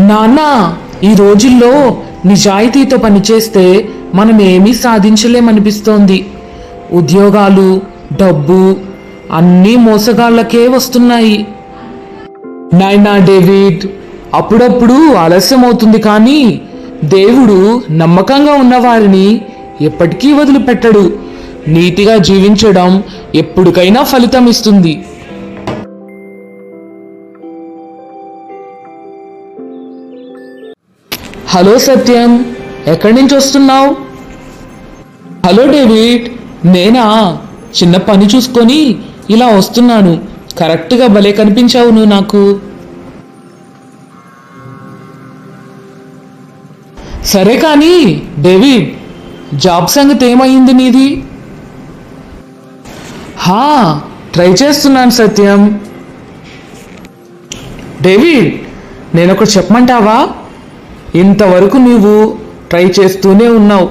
నాన్నా ఈ రోజుల్లో నిజాయితీతో పనిచేస్తే మనం ఏమీ సాధించలేమనిపిస్తోంది. ఉద్యోగాలు డబ్బు అన్నీ మోసగాళ్ళకే వస్తున్నాయి. నాయనా డేవిడ్ అప్పుడప్పుడు ఆలస్యం అవుతుంది కానీ దేవుడు నమ్మకంగా ఉన్నవారిని ఎప్పటికీ వదిలిపెట్టడు. నీతిగా జీవించడం ఎప్పటికైనా ఫలితం ఇస్తుంది. హలో సత్యం ఎక్కడి నుంచి వస్తున్నావు? హలో డేవిడ్ నేనా? చిన్న పని చూసుకొని ఇలా వస్తున్నాను. కరెక్ట్గా భలే కనిపించావు నువ్వు నాకు. సరే కానీ డేవిడ్ జాబ్ సంగతి ఏమైంది నీది? హా ట్రై చేస్తున్నాను సత్యం. డేవిడ్ నేను ఒకటి చెప్పమంటావా? ఇంతవరకు నీవు ట్రై చేస్తూనే ఉన్నావు.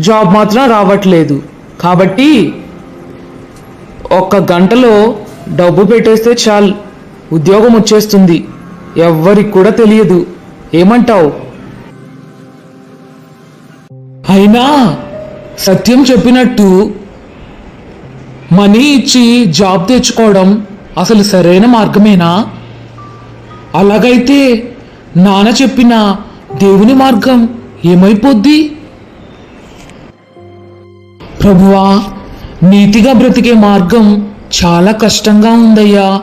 జాబ్ మాత్రం రావట్లేదు. కాబట్టి ఒక్క గంటలో డబ్బు పెట్టేస్తే చాలు. ఉద్యోగం వచ్చేస్తుంది. ఎవ్వరికి కూడా తెలియదు. ఏమంటావు? అయినా సత్యం చెప్పినట్టు మనీ ఇచ్చి జాబ్ తెచ్చుకోవడం అసలు సరైన మార్గమేనా? అలాగైతే నాన్న చెప్పిన దేవుని మార్గం ఏమైపోద్ది? ప్రభువా నీతిగా బ్రతికే మార్గం చాలా కష్టంగా ఉందయ్యా.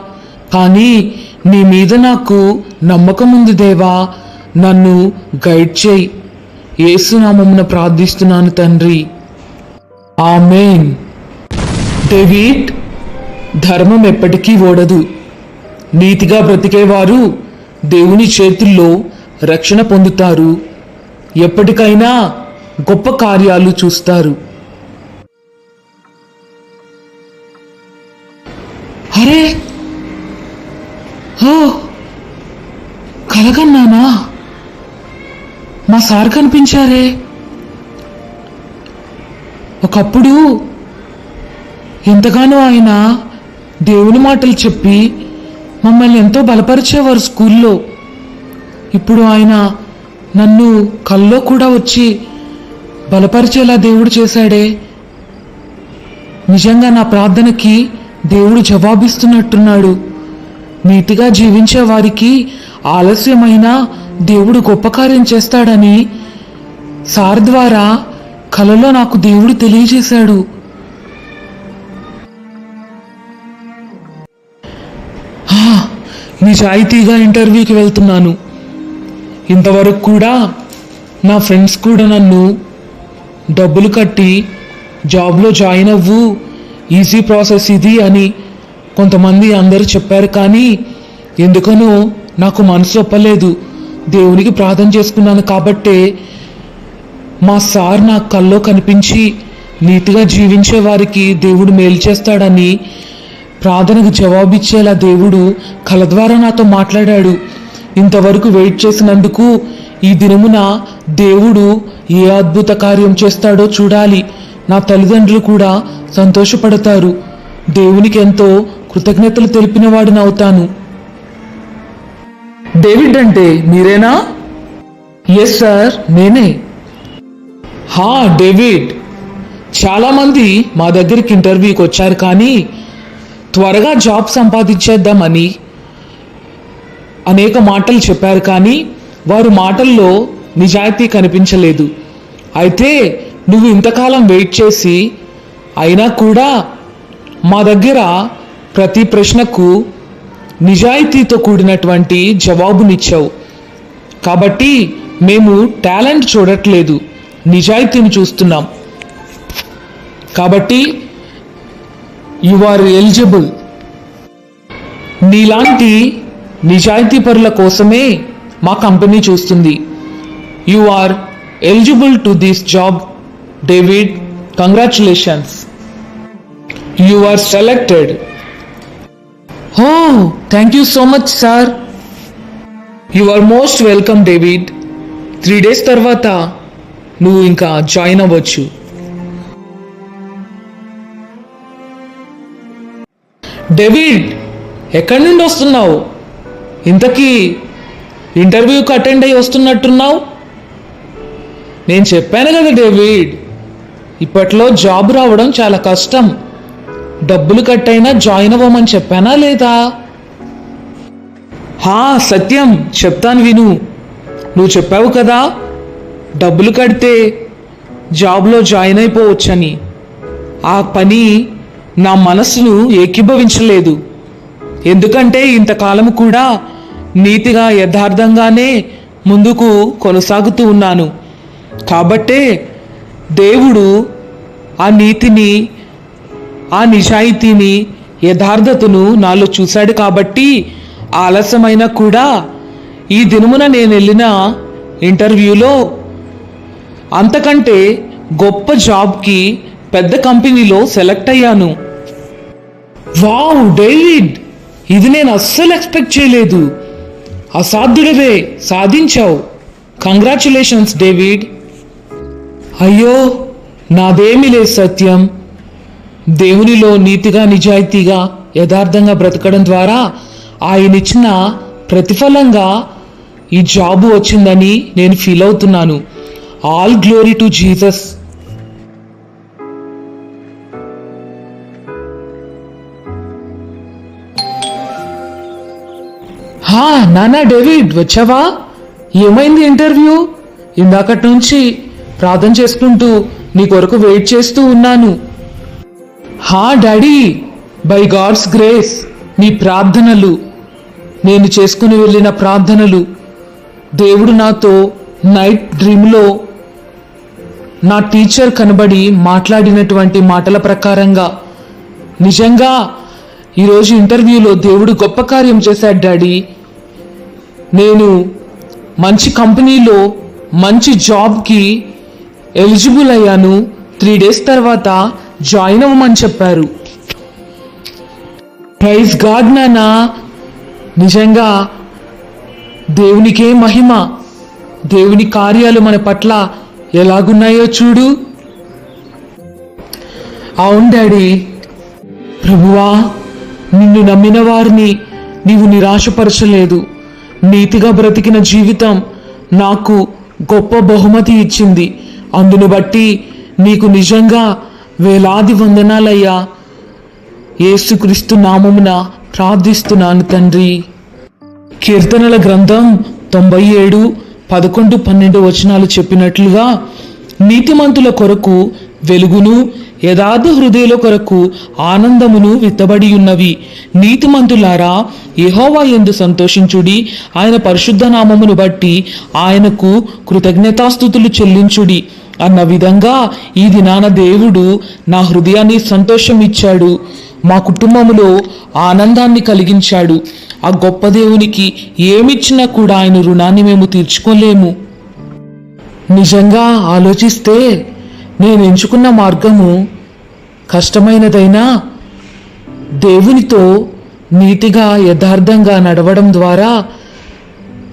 కానీ నీ మీద నాకు నమ్మకం ఉంది దేవా. నన్ను గైడ్ చేయి. ఏసునామమున ప్రార్థిస్తున్నాను తండ్రి. ఆమెన్. డేవిడ్ ధర్మం ఎప్పటికీ ఓడదు. నీతిగా బ్రతికేవారు దేవుని చేతుల్లో రక్షణ పొందుతారు. ఎప్పటికైనా గొప్ప కార్యాలు చూస్తారు. అరే! ఓ! కలగన్నానా? మా సార్ కనిపించారే? ఒకప్పుడు ఎంతగానో ఆయన దేవుని మాటలు చెప్పి మమ్మల్ని ఎంతో బలపరిచేవారు స్కూల్లో. ఇప్పుడు ఆయన నన్ను కల్లో కూడా వచ్చి బలపరిచేలా దేవుడు చేశాడే. నిజంగా నా ప్రార్థనకి దేవుడు జవాబిస్తున్నట్టున్నాడు. నీతిగా జీవించే వారికి ఆలస్యమైన దేవుడు గొప్ప కార్యం చేస్తాడని సార్ ద్వారా కలలో నాకు దేవుడు తెలియజేశాడు. నిజాయితీగా ఇంటర్వ్యూకి వెళ్తున్నాను. ఇంతవరకు కూడా నా ఫ్రెండ్స్ కూడా నన్ను డబ్బులు కట్టి జాబ్లో జాయిన్ అవ్వు ఈజీ ప్రాసెస్ ఇది అని కొంతమంది అందరూ చెప్పారు కానీ ఎందుకనో నాకు మనసు ఒప్పలేదు. దేవునికి ప్రార్థన చేసుకున్నాను కాబట్టే మా సార్ నా కల్లో కనిపించి నీతిగా జీవించే వారికి దేవుడు మేలు చేస్తాడని ప్రార్థనకు జవాబిచ్చేలా దేవుడు కల ద్వారా నాతో మాట్లాడాడు. ఇంతవరకు వెయిట్ చేసినందుకు ఈ దినమున దేవుడు ఏ అద్భుత కార్యం చేస్తాడో చూడాలి. నా తల్లిదండ్రులు కూడా సంతోషపడతారు. దేవునికి ఎంతో కృతజ్ఞతలు తెలిపిన వాడిని అవుతాను. డేవిడ్ అంటే మీరేనా? ఎస్ సార్ నేనే. హా డేవిడ్. చాలామంది మా దగ్గరికి ఇంటర్వ్యూకి వచ్చారు కానీ త్వరగా జాబ్ సంపాదించేద్దామని అనేక మాటలు చెప్పారు కానీ వారు మాటల్లో నిజాయితీ కనిపించలేదు. అయితే నువ్వు ఇంతకాలం వెయిట్ చేసి అయినా కూడా మా దగ్గర ప్రతి ప్రశ్నకు నిజాయితీతో కూడినటువంటి జవాబునిచ్చావు. కాబట్టి మేము టాలెంట్ చూడట్లేదు. నిజాయితీని చూస్తున్నాం. కాబట్టి యు ఆర్ ఎలిజిబుల్ నీలాంటి నిజాయితీ పరుల కోసమే మా కంపెనీ చూస్తుంది. You are eligible to this job David congratulations you are selected హో thank you so much sir you are most welcome David three days తర్వాత నువ్వు ఇంకా జాయిన్ అవ్వచ్చు. డేవిడ్ ఎక్కడి నుండి వస్తున్నావు? ఇంతకీ ఇంటర్వ్యూకి అటెండ్ అయ్యి వస్తున్నట్టున్నావు? నేను చెప్పాను కదా డేవిడ్ ఇప్పట్లో జాబ్ రావడం చాలా కష్టం. డబ్బులు కట్టైనా జాయిన్ అవ్వమని చెప్పానా లేదా? హా సత్యం. చెప్తాను విను. నువ్వు చెప్పావు కదా డబ్బులు కడితే జాబ్లో జాయిన్ అయిపోవచ్చని. ఆ పని నా మనసును ఏకీభవించలేదు. ఎందుకంటే ఇంతకాలం కూడా నీతిగా యథార్థంగానే ముందుకు కొనసాగుతూ ఉన్నాను. కాబట్టే దేవుడు ఆ నీతిని ఆ నిజాయితీని యథార్థతను నాలో చూశాడు కాబట్టి ఆలస్యమైనా కూడా ఈ దినమున నేను వెళ్ళిన ఇంటర్వ్యూలో అంతకంటే గొప్ప జాబ్కి పెద్ద కంపెనీలో సెలెక్ట్ అయ్యాను. Wow David! ఇది నేను అస్సలు ఎక్స్పెక్ట్ చేయలేదు. అసాధ్యుడవే సాధించావు. Congratulations David. అయ్యో నాదేమీ లేదు సత్యం. దేవునిలో నీతిగా నిజాయితీగా యథార్థంగా బ్రతకడం ద్వారా ఆయన ఇచ్చిన ప్రతిఫలంగా ఈ జాబు వచ్చిందని నేను ఫీల్ అవుతున్నాను. All glory to Jesus. నానా డేవిడ్ వచ్చావా? ఏమైంది ఇంటర్వ్యూ? ఇందాకటి నుంచి ప్రార్థన చేసుకుంటూ నీ కొరకు వెయిట్ చేస్తూ ఉన్నాను. హా డాడీ! బై గాడ్స్ గ్రేస్ నీ ప్రార్థనలు నేను చేసుకుని వెళ్ళిన ప్రార్థనలు. దేవుడు నాతో నైట్ డ్రీమ్లో నా టీచర్ కనబడి మాట్లాడినటువంటి మాటల ప్రకారంగా నిజంగా ఈరోజు ఇంటర్వ్యూలో దేవుడు గొప్ప కార్యం చేశాడు డాడీ. నేను మంచి కంపెనీలో మంచి జాబ్కి ఎలిజిబుల్ అయ్యాను. త్రీ డేస్ తర్వాత జాయిన్ అవ్వమని చెప్పారు. ప్రైజ్ గాడ్ నానా నిజంగా దేవునికే మహిమ. దేవుని కార్యాలు మన పట్ల ఎలాగున్నాయో చూడు. అవును డాడీ. ప్రభువా నిన్ను నమ్మిన వారిని నీవు నిరాశపరచలేదు. నీతిగా బ్రతికిన జీవితం నాకు గొప్ప బహుమతి ఇచ్చింది. అందును బట్టి నీకు నిజంగా వేలాది వందనాలయ్యా. యేసుక్రీస్తు నామమున ప్రార్థిస్తున్నాను తండ్రి. కీర్తనల గ్రంథం తొంభై ఏడు పదకొండు పన్నెండు వచనాలు చెప్పినట్లుగా నీతిమంతుల కొరకు వెలుగును యథార్థ హృదయుల కొరకు ఆనందమును విత్తబడి ఉన్నవి నీతిమంతులారా యహోవా ఎందు సంతోషించుడి ఆయన పరిశుద్ధ నామమును బట్టి ఆయనకు కృతజ్ఞతాస్థుతులు చెల్లించుడి. అన్న విధంగా ఈ దినాన దేవుడు నా హృదయాన్ని సంతోషం ఇచ్చాడు మా కుటుంబములో ఆనందాన్ని కలిగించాడు. ఆ గొప్ప దేవునికి ఏమిచ్చినా కూడా ఆయన రుణాన్ని మేము తీర్చుకోలేము. నిజంగా ఆలోచిస్తే నేను ఎంచుకున్న మార్గము కష్టమైనదైనా దేవునితో నీతిగా యథార్థంగా నడవడం ద్వారా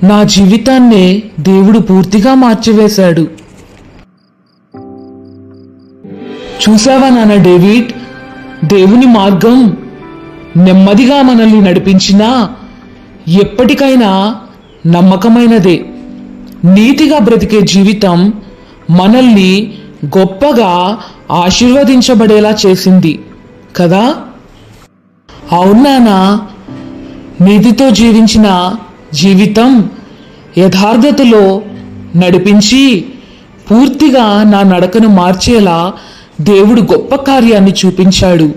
నా జీవితాన్నే దేవుడు పూర్తిగా మార్చివేశాడు. చూసావా నాన్న డేవిడ్? దేవుని మార్గం నెమ్మదిగా మనల్ని నడిపించినా ఎప్పటికైనా నమ్మకమైనదే. నీతిగా బ్రతికే జీవితం మనల్ని గొప్పగా ఆశీర్వదించబడేలా చేసింది కదా? అవునానా నిధితో జీవించిన జీవితం యథార్థతలో నడిపించి పూర్తిగా నా నడకను మార్చేలా దేవుడు గొప్ప కార్యాన్ని చూపించాడు.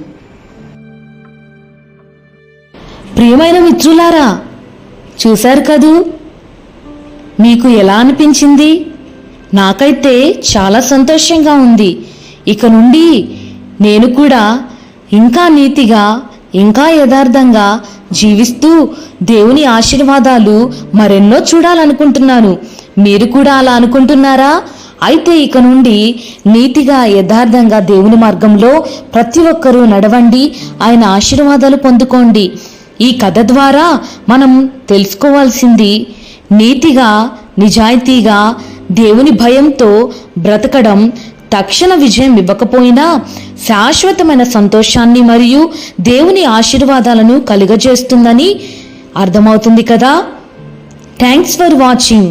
ప్రియమైన మిత్రులారా చూశారు కదూ? మీకు ఎలా అనిపించింది? నాకైతే చాలా సంతోషంగా ఉంది. ఇక నుండి నేను కూడా ఇంకా నీతిగా ఇంకా యథార్థంగా జీవిస్తూ దేవుని ఆశీర్వాదాలు మరెన్నో చూడాలనుకుంటున్నాను. మీరు కూడా అలా అనుకుంటున్నారా? అయితే ఇక నుండి నీతిగా యథార్థంగా దేవుని మార్గంలో ప్రతి ఒక్కరూ నడవండి. ఆయన ఆశీర్వాదాలు పొందుకోండి. ఈ కథ ద్వారా మనం తెలుసుకోవాల్సింది నీతిగా నిజాయితీగా దేవుని భయంతో బ్రతకడం తక్షణ విజయం ఇవ్వకపోయినా శాశ్వతమైన సంతోషాన్ని మరియు దేవుని ఆశీర్వాదాలను కలుగజేస్తుందని అర్థమవుతుంది కదా? Thanks for watching